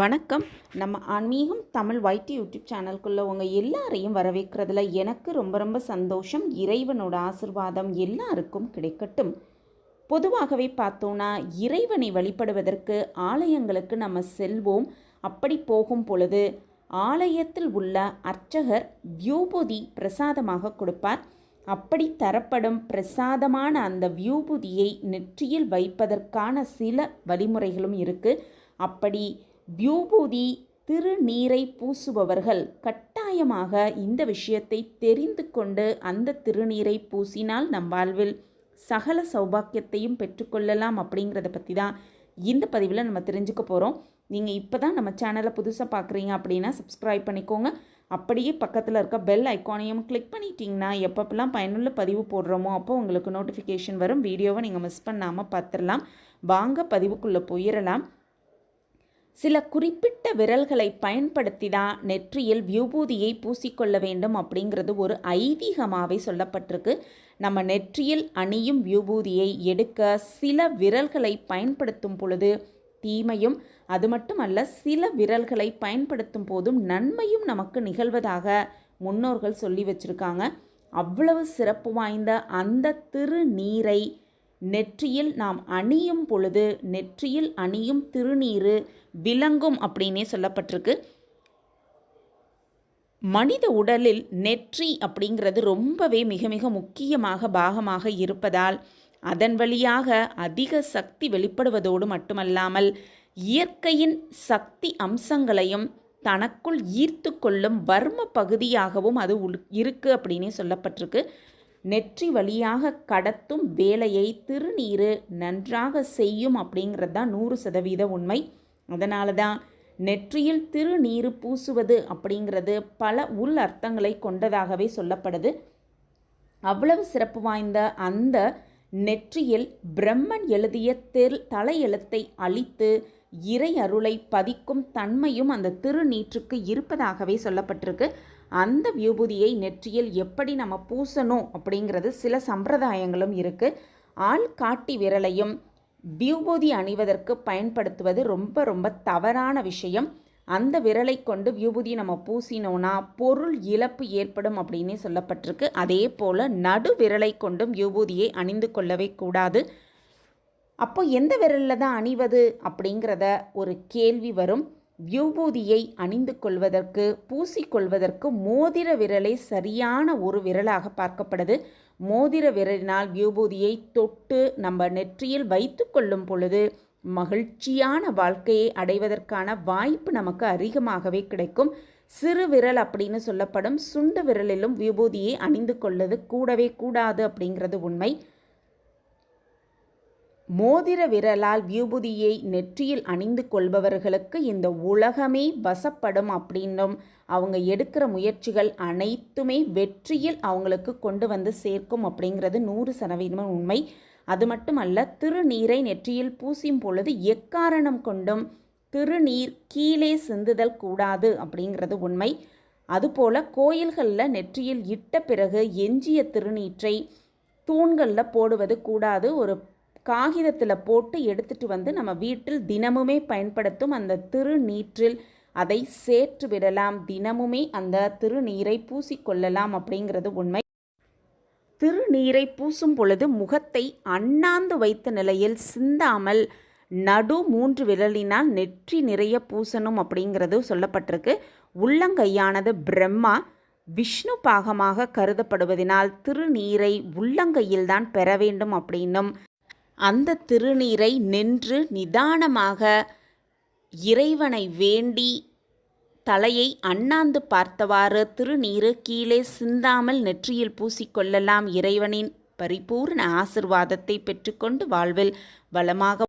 வணக்கம். நம்ம ஆன்மீகம் தமிழ் வைட்டி யூடியூப் சேனல்குள்ளே உங்கள் எல்லாரையும் வரவேற்கிறதுல எனக்கு ரொம்ப ரொம்ப சந்தோஷம். இறைவனோட ஆசிர்வாதம் எல்லாருக்கும் கிடைக்கட்டும். பொதுவாகவே பார்த்தோன்னா இறைவனை வழிபடுவதற்கு ஆலயங்களுக்கு நம்ம செல்வோம். அப்படி போகும் பொழுது ஆலயத்தில் உள்ள அர்ச்சகர் வியூபூதி பிரசாதமாக கொடுப்பார். அப்படி தரப்படும் பிரசாதமான அந்த வியூபூதியை நெற்றியில் வைப்பதற்கான சில வழிமுறைகளும் இருக்குது அப்படி வியூபூதி திருநீரை பூசுபவர்கள் கட்டாயமாக இந்த விஷயத்தை தெரிந்து கொண்டு அந்த திருநீரை பூசினால் நம் வாழ்வில் சகல சௌபாக்கியத்தையும் பெற்றுக்கொள்ளலாம் அப்படிங்கிறத பற்றி தான் இந்த பதிவில் நம்ம தெரிஞ்சுக்க போகிறோம் நீங்கள் இப்போ தான் நம்ம சேனலை புதுசாக பார்க்குறீங்க அப்படின்னா சப்ஸ்கிரைப் பண்ணிக்கோங்க. அப்படியே பக்கத்தில் இருக்க பெல் ஐக்கானையும் கிளிக் பண்ணிட்டீங்கன்னா எப்பப்பெல்லாம் பயனுள்ள பதிவு போடுறோமோ அப்போ உங்களுக்கு நோட்டிஃபிகேஷன் வரும். வீடியோவை நீங்கள் மிஸ் பண்ணாமல் பார்த்துடலாம் வாங்க பதிவுக்குள்ளே போயிடலாம் சில குறிப்பிட்ட விரல்களை பயன்படுத்தி தான் நெற்றியில் வியூபூதியை பூசிக்கொள்ள வேண்டும் அப்படிங்கிறது ஒரு ஐதீகமாகவே சொல்லப்பட்டிருக்கு. நம்ம நெற்றியில் அணியும் வியூபூதியை எடுக்க சில விரல்களை பயன்படுத்தும் பொழுது தீமையும் அது மட்டுமல்ல சில விரல்களை பயன்படுத்தும் போதும் நன்மையும் நமக்கு நிகழ்வதாக முன்னோர்கள் சொல்லி வச்சுருக்காங்க. அவ்வளவு சிறப்பு வாய்ந்த அந்த திருநீரை நெற்றியில் நாம் அணியும் பொழுது நெற்றியில் அணியும் திருநீரு விளங்கும் அப்படின்னே சொல்லப்பட்டிருக்கு. மனித உடலில் நெற்றி அப்படிங்கிறது ரொம்பவே மிக மிக முக்கியமாக பாகமாக இருப்பதால் அதன் வழியாக அதிக சக்தி வெளிப்படுவதோடு மட்டுமல்லாமல் இயற்கையின் சக்தி அம்சங்களையும் தனக்குள் ஈர்த்து கொள்ளும் வர்ம பகுதியாகவும் அது இருக்குது அப்படின்னே சொல்லப்பட்டிருக்கு. நெற்றி வழியாக கடத்தும் வேலையை திருநீர் நன்றாக செய்யும் அப்படிங்கிறது தான் நூறு சதவீத உண்மை. அதனால தான் நெற்றியில் திருநீர் பூசுவது அப்படிங்கிறது பல உள் அர்த்தங்களை கொண்டதாகவே சொல்லப்படுது. அவ்வளவு சிறப்பு வாய்ந்த அந்த நெற்றியில் பிரம்மன் எழுதிய தெல் தலையெழுத்தை அழித்து இறை அருளை பதிக்கும் தன்மையும் அந்த திருநீற்றுக்கு இருப்பதாகவே சொல்லப்பட்டிருக்கு. அந்த வியூபூதியை நெற்றியில் எப்படி நம்ம பூசணும் அப்படிங்கிறது சில சம்பிரதாயங்களும் இருக்குது ஆள் காட்டி விரலையும் வியூபூதி அணிவதற்கு பயன்படுத்துவது ரொம்ப ரொம்ப தவறான விஷயம். அந்த விரலை கொண்டு வியூபூதி நம்ம பூசினோன்னா பொருள் இழப்பு ஏற்படும் அப்படின்னே சொல்லப்பட்டிருக்கு. அதே போல் நடு விரலை கொண்டும் வியூபூதியை அணிந்து கொள்ளவே கூடாது. அப்போ எந்த விரலில் தான் அணிவது அப்படிங்கிறத ஒரு கேள்வி வரும். வியூபூதியை அணிந்து கொள்வதற்கு பூசிக்கொள்வதற்கு மோதிர விரலை சரியான ஒரு விரலாக பார்க்கப்படுது மோதிர விரலினால் வியூபூதியை தொட்டு நம்ம நெற்றியில் வைத்து கொள்ளும் பொழுது மகிழ்ச்சியான வாழ்க்கையை அடைவதற்கான வாய்ப்பு நமக்கு அதிகமாகவே கிடைக்கும். சிறு விரல் அப்படின்னு சொல்லப்படும் சுண்டு விரலிலும் விபூதியை அணிந்து கொள்ளது கூடவே கூடாது அப்படிங்கிறது உண்மை. மோதிர விரலால் வியூபுதியை நெற்றியில் அணிந்து கொள்பவர்களுக்கு இந்த உலகமே வசப்படும் அப்படின்னும் அவங்க எடுக்கிற முயற்சிகள் அனைத்துமே வெற்றியில் அவங்களுக்கு கொண்டு வந்து சேர்க்கும் அப்படிங்கிறது நூறு சதவீதம் உண்மை. அது மட்டுமல்ல திருநீரை நெற்றியில் பூசியும் பொழுது எக்காரணம் கொண்டும் திருநீர் கீழே சிந்துதல் கூடாது அப்படிங்கிறது உண்மை. அதுபோல் கோயில்களில் நெற்றியில் இட்ட பிறகு எஞ்சிய திருநீற்றை தூண்களில் போடுவது கூடாது. ஒரு காகிதத்தில் போட்டு எடுத்துட்டு வந்து நம்ம வீட்டில் தினமுமே பயன்படுத்தும் அந்த திருநீற்றில் அதை சேற்று விடலாம். தினமுமே அந்த திருநீரை பூசிக்கொள்ளலாம் அப்படிங்கிறது உண்மை. திருநீரை பூசும் பொழுது முகத்தை அண்ணாந்து வைத்த நிலையில் சிந்தாமல் நடு மூன்று விரலினால் நெற்றி நிறைய பூசணும் அப்படிங்கிறது சொல்லப்பட்டிருக்கு. உள்ளங்கையானது பிரம்மா விஷ்ணு பாகமாக கருதப்படுவதனால் திருநீரை உள்ளங்கையில்தான் பெற வேண்டும் அப்படின்னும் அந்த திருநீரை நின்று நிதானமாக இறைவனை வேண்டி தலையை அண்ணாந்து பார்த்தவாறு திருநீரு கீழே சிந்தாமல் நெற்றியில் பூசிக்கொள்ளலாம் இறைவனின் பரிபூர்ண ஆசிர்வாதத்தை பெற்றுக்கொண்டு வாழ்வில் வளமாக